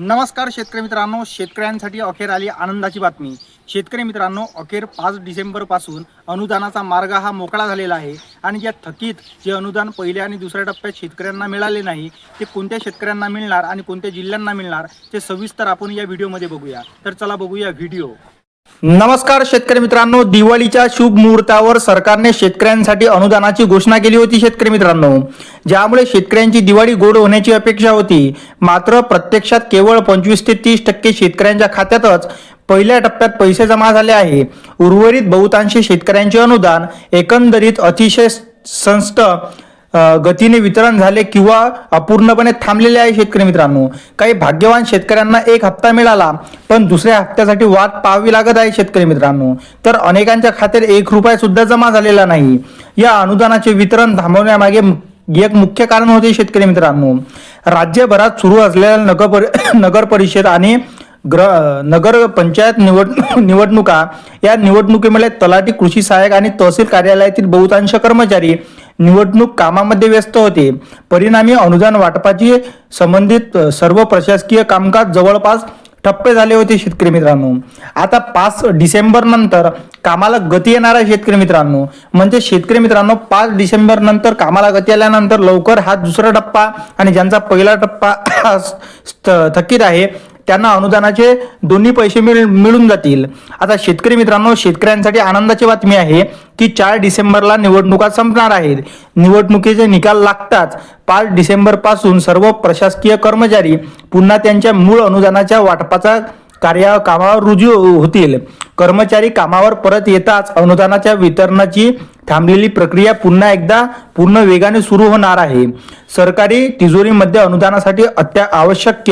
नमस्कार शेतकरी मित्रांनो शेतकऱ्यांसाठी अखेर आली आनंदाची बातमी. शेतकरी मित्रांनो अखेर पाच डिसेंबरपासून अनुदानाचा मार्ग हा मोकळा झालेला आहे आणि ज्या थकीत जे अनुदान पहिल्या आणि दुसऱ्या टप्प्यात शेतकऱ्यांना मिळाले नाही ते कोणत्या शेतकऱ्यांना मिळणार आणि कोणत्या जिल्ह्यांना मिळणार ते सविस्तर आपण या व्हिडिओमध्ये बघूया. तर चला बघूया व्हिडिओ. नमस्कार शेतकरी मित्रांनो दिवाळीच्या शुभ मुहूर्तावर सरकारने शेतकऱ्यांसाठी अनुदानाची घोषणा केली होती शेतकरी मित्रांनो. ज्यामुळे शेतकऱ्यांची दिवाळी गोड होण्याची अपेक्षा होती. मात्र प्रत्यक्षात केवळ पंचवीस ते तीस टक्के शेतकऱ्यांच्या खात्यातच पहिल्या टप्प्यात पैसे जमा झाले आहे. उर्वरित बहुतांशी शेतकऱ्यांचे अनुदान एकंदरीत अतिशय संस्थ गतीने वितरण झाले किंवा अपूर्णपणे थांबलेले आहे शेतकरी मित्रांनो. काही भाग्यवान शेतकऱ्यांना एक हप्ता मिळाला पण दुसऱ्या हप्त्यासाठी वाट पाहावी लागत आहे शेतकरी मित्रांनो. तर अनेकांच्या खात्यात एक रुपया सुद्धा जमा झालेला नाही. या अनुदानाचे वितरण थांबवण्यामागे एक मुख्य कारण होते शेतकरी मित्रांनो. राज्यभरात सुरू असलेल्या नगर नगर परिषद आणि ग्र नगर पंचायत निवड निवडणुका या निवडणुकीमुळे तलाठी कृषी सहाय्यक आणि तहसील कार्यालयातील बहुतांश कर्मचारी निवडणूक कामामध्ये व्यस्त होते. परिणामी अनुदान वाटपाची संबंधित सर्व प्रशासकीय कामकाज जवळपास ठप्पे झाले होते शेतकरी मित्रांनो. आता पाच डिसेंबर नंतर कामाला गती येणार आहे शेतकरी मित्रांनो. म्हणजे शेतकरी मित्रांनो पाच डिसेंबर नंतर कामाला गती आल्यानंतर लवकर हा दुसरा टप्पा आणि ज्यांचा पहिला टप्पा थकीत आहे त्यांना अनुदानाचे दोन्ही पैसे मिळ मिळून जातील. आता शेतकरी मित्रांनो शेतकऱ्यांसाठी आनंदाची बातमी आहे की चार डिसेंबरला निवडणुका संपणार आहेत. निवडणुकीचे निकाल लागताच पाच डिसेंबरपासून सर्व प्रशासकीय कर्मचारी पुन्हा त्यांच्या मूळ अनुदानाच्या वाटपाचा कार्य कामावर रुजू होतील. कर्मचारी कामावर परत येताच अनुदानाच्या वितरणाची थांबलेली प्रक्रिया पुन्हा एकदा पूर्ण वेगाने सुरू होणार आहे. सरकारी तिजोरीमध्ये अनुदानासाठी अत्या आवश्यक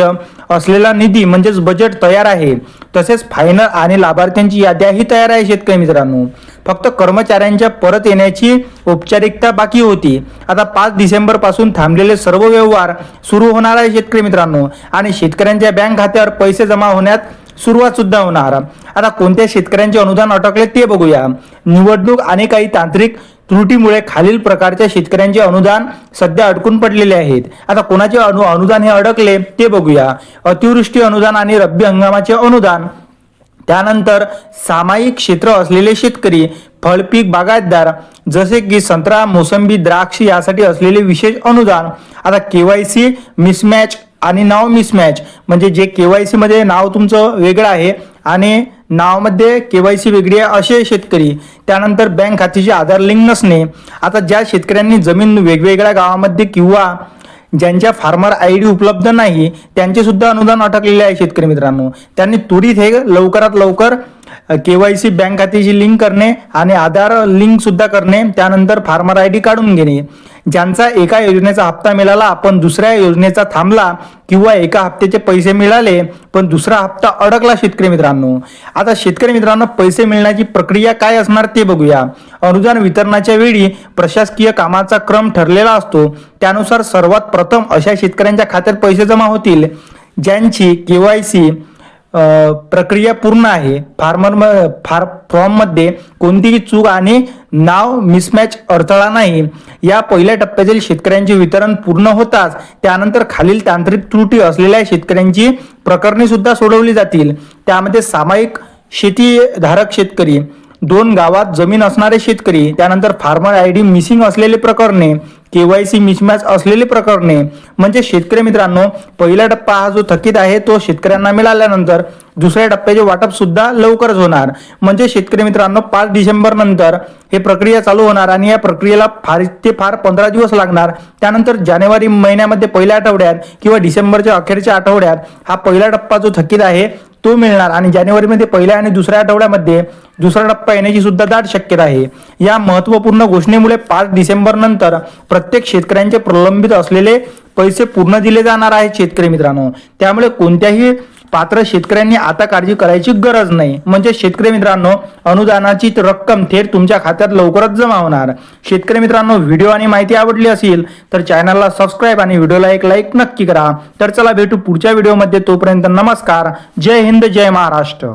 असलेला निधी म्हणजेच बजेट तयार आहे. तसेच फायनल आणि लाभार्थ्यांची याद्याही तयार आहे शेतकरी मित्रांनो. फक्त कर्मचाऱ्यांच्या परत येण्याची औपचारिकता बाकी होती. आता पाच डिसेंबरपासून थांबलेले सर्व व्यवहार सुरू होणार आहे शेतकरी मित्रांनो. आणि शेतकऱ्यांच्या बँक खात्यावर पैसे जमा होण्यात सुरुवात सुद्धा होणार. आता कोणत्या शेतकऱ्यांचे अनुदान अटकले ते बघूया. निवडणूक आणि काही तांत्रिक त्रुटीमुळे खालील प्रकारच्या शेतकऱ्यांचे अनुदान सध्या अडकून पडलेले आहेत. आता कोणाचे अनु अनुदान हे अडकले ते बघूया. अतिवृष्टी अनुदान आणि रब्बी हंगामाचे अनुदान. त्यानंतर सामायिक क्षेत्र असलेले शेतकरी फळपीक बागायतदार जसे की संत्रा मोसंबी द्राक्ष यासाठी असलेले विशेष अनुदान. आता केवायसी मिसमॅच आणि नाव मिसमॅच म्हणजे जे केवायसी मध्ये नाव तुमचं वेगळं आहे आणि नावामध्ये सी वेगळी आहे असे शेतकरी. त्यानंतर बँक खात्याची आधार लिंक नसणे. आता ज्या शेतकऱ्यांनी जमीन वेगवेगळ्या गावामध्ये किंवा ज्यांच्या फार्मर आय डी उपलब्ध नाही त्यांचे सुद्धा अनुदान अटकलेले आहे शेतकरी मित्रांनो. त्यांनी त्वरित हे लवकरात लवकर के वाय सी बँक खात्याची लिंक करणे आणि आधार लिंक सुद्धा करणे. त्यानंतर फार्मर आय डी काढून घेणे. ज्यांचा एका योजनेचा हप्ता मिळाला पण दुसऱ्या योजनेचा थांबला किंवा एका हप्त्याचे पैसे मिळाले पण दुसरा हप्ता अडकला शेतकरी मित्रांनो. आता शेतकरी मित्रांनो पैसे मिळण्याची प्रक्रिया काय असणार ते बघूया. अनुदान वितरणाच्या वेळी प्रशासकीय कामाचा क्रम ठरलेला असतो. त्यानुसार सर्वात प्रथम अशा शेतकऱ्यांच्या खात्यात पैसे जमा होतील ज्यांची केवायसी सी प्रक्रिया पूर्ण आहे. फार्मर फार फॉर्ममध्ये कोणतीही चूक आणि नाव मिसमॅच अडथळा नाही. या पहिल्या टप्प्यातील शेतकऱ्यांचे वितरण पूर्ण होताच त्यानंतर खालील तांत्रिक त्रुटी असलेल्या शेतकऱ्यांची प्रकरणे सुद्धा सोडवली जातील. त्यामध्ये सामायिक शेतीधारक शेतकरी दोन गावात जमीन असणारे शेतकरी त्यानंतर फार्मर आय डी मिसिंग असलेले प्रकरणे केवायसी मिसमॅच असलेली प्रकरणे. म्हणजे शेतकरी मित्रांनो पहिला टप्पा हा जो थकीत आहे तो शेतकऱ्यांना मिळाल्यानंतर दुसऱ्या टप्प्याचे वाटप सुद्धा लवकरच होणार. म्हणजे शेतकरी मित्रांनो पाच डिसेंबर नंतर हे प्रक्रिया चालू होणार आणि या प्रक्रियेला फार ते फार पंधरा दिवस लागणार. त्यानंतर जानेवारी महिन्यामध्ये पहिल्या आठवड्यात किंवा डिसेंबरच्या अखेरच्या आठवड्यात हा पहिला टप्पा जो थकीत आहे तो मिळणार. आणि जानेवारीमध्ये पहिल्या आणि दुसऱ्या आठवड्यामध्ये दुसरा टप्पा येण्याची सुद्धा दाट शक्यता आहे. या महत्त्वपूर्ण घोषणेमुळे पाच डिसेंबर नंतर प्रत्येक शेतकऱ्यांचे प्रलंबित असलेले पैसे पूर्ण दिले जाणार आहेत शेतकरी मित्रांनो. त्यामुळे कोणत्याही पात्र शेतकऱ्यांनी आता काळजी करायची गरज नाही. म्हणजे शेतकरी मित्रांनो अनुदानाची रक्कम थेट तुमच्या खात्यात लवकरच जमा होणार. शेतकरी मित्रांनो व्हिडिओ आणि माहिती आवडली असेल तर चॅनलला सबस्क्राईब आणि व्हिडिओला एक लाईक नक्की करा. तर चला भेटू पुढच्या व्हिडिओमध्ये. तोपर्यंत नमस्कार. जय हिंद जय महाराष्ट्र.